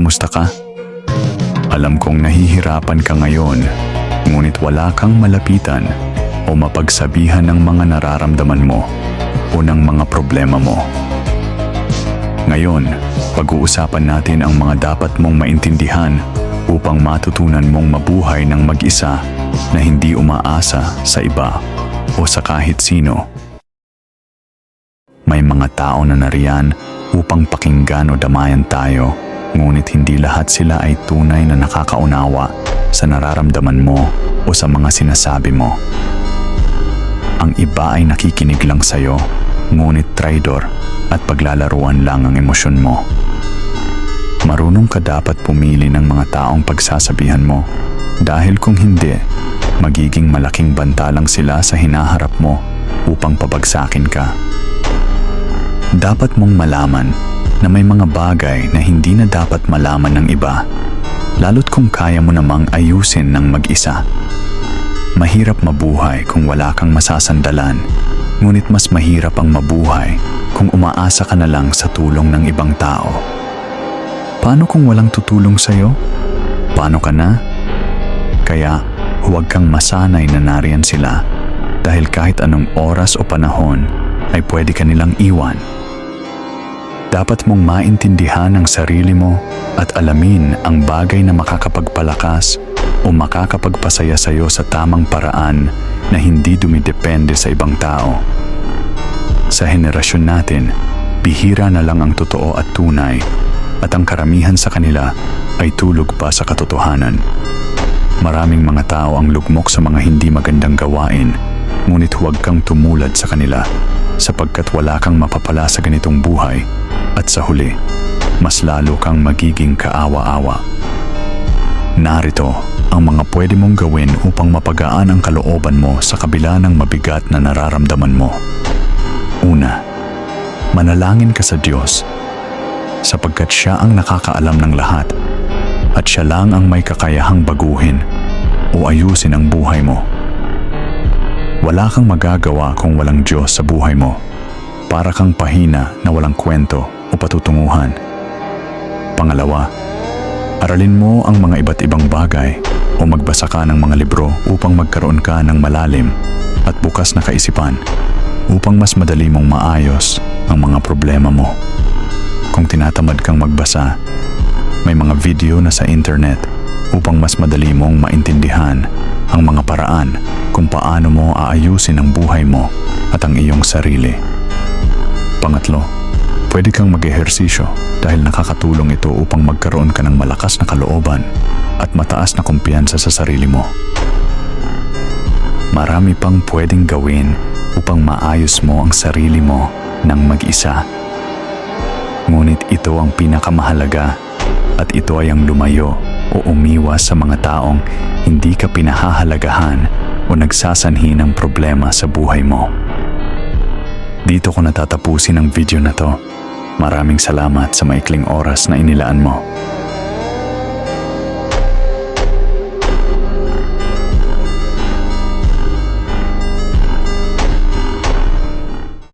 kamusta ka? Alam kong nahihirapan ka ngayon, ngunit wala kang malapitan o mapagsabihan ng mga nararamdaman mo o ng mga problema mo. Ngayon, pag-uusapan natin ang mga dapat mong maintindihan upang matutunan mong mabuhay ng mag-isa na hindi umaasa sa iba o sa kahit sino. May mga tao na nariyan upang pakinggan o damayan tayo, ngunit hindi lahat sila ay tunay na nakakaunawa sa nararamdaman mo o sa mga sinasabi mo. Ang iba ay nakikinig lang sa'yo, ngunit traidor at paglalaruan lang ang emosyon mo. Marunong ka dapat pumili ng mga taong pagsasabihan mo dahil kung hindi, magiging malaking banta lang sila sa hinaharap mo upang pabagsakin ka. Dapat mong malaman na may mga bagay na hindi na dapat malaman ng iba, lalo't kung kaya mo namang ayusin ng mag-isa. Mahirap mabuhay kung wala kang masasandalan, ngunit mas mahirap ang mabuhay kung umaasa ka na lang sa tulong ng ibang tao. Paano kung walang tutulong sa'yo? Paano ka na? Kaya huwag kang masanay na nariyan sila dahil kahit anong oras o panahon ay pwede ka nilang iwan. Dapat mong maintindihan ang sarili mo at alamin ang bagay na makakapagpalakas o makakapagpasaya sa iyo sa tamang paraan na hindi dumidepende sa ibang tao. Sa henerasyon natin, bihira na lang ang totoo at tunay at ang karamihan sa kanila ay tulog pa sa katotohanan. Maraming mga tao ang lugmok sa mga hindi magandang gawain, ngunit huwag kang tumulad sa kanila sapagkat wala kang mapapala sa ganitong buhay at sa huli, mas lalo kang magiging kaawa-awa. Narito ang mga pwede mong gawin upang mapagaan ang kalooban mo sa kabila ng mabigat na nararamdaman mo. Una, manalangin ka sa Diyos sapagkat siya ang nakakaalam ng lahat at siya lang ang may kakayahang baguhin o ayusin ang buhay mo. Wala kang magagawa kung walang Diyos sa buhay mo. Para kang pahina na walang kwento o patutunguhan. Pangalawa, aralin mo ang mga iba't ibang bagay o magbasa ka ng mga libro upang magkaroon ka ng malalim at bukas na kaisipan upang mas madali mong maayos ang mga problema mo. Kung tinatamad kang magbasa, may mga video na sa internet upang mas madali mong maintindihan ang mga paraan kung paano mo aayusin ang buhay mo at ang iyong sarili. Pangatlo, pwede kang mag-ehersisyo dahil nakakatulong ito upang magkaroon ka ng malakas na kalooban at mataas na kumpiyansa sa sarili mo. Marami pang pwedeng gawin upang maayos mo ang sarili mo ng mag-isa. Ngunit ito ang pinakamahalaga at ito ay ang lumayo o umiwas sa mga taong hindi ka pinahahalagahan o nagsasanhi ng problema sa buhay mo. Dito ko natatapusin ang video na to. Maraming salamat sa maikling oras na inilaan mo.